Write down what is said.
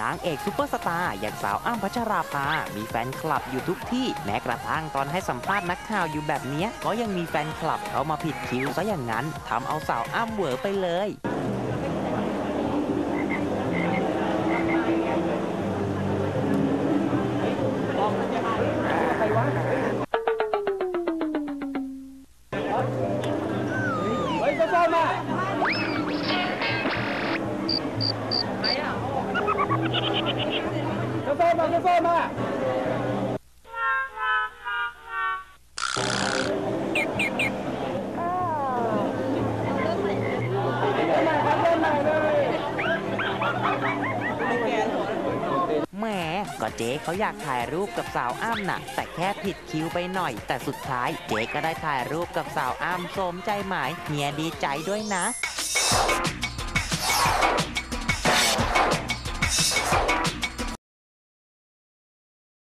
นางเอกซุปเปอร์สตาร์อย่างสาวอ้ำพัชราภา มีแฟนคลับอยู่ทุกที่ แม้กระทั่งตอนให้สัมภาษณ์นักข่าวอยู่แบบนี้ก็ยังมีแฟนคลับเข้ามาผิดคิวซะอย่างนั้นทำเอาสาวอ้ำเหวอไปเลยเฮ้ยโซ่มาโซ่มาโซ่มาแหมก็เจ๊เขาอยากถ่ายรูปกับสาวอ้ำน่ะ แต่แค่ผิดคิวไปหน่อย แต่สุดท้ายเจ๊ก็ได้ถ่ายรูปกับสาวอ้ำสมใจหมายเฮียดีใจด้วยนะ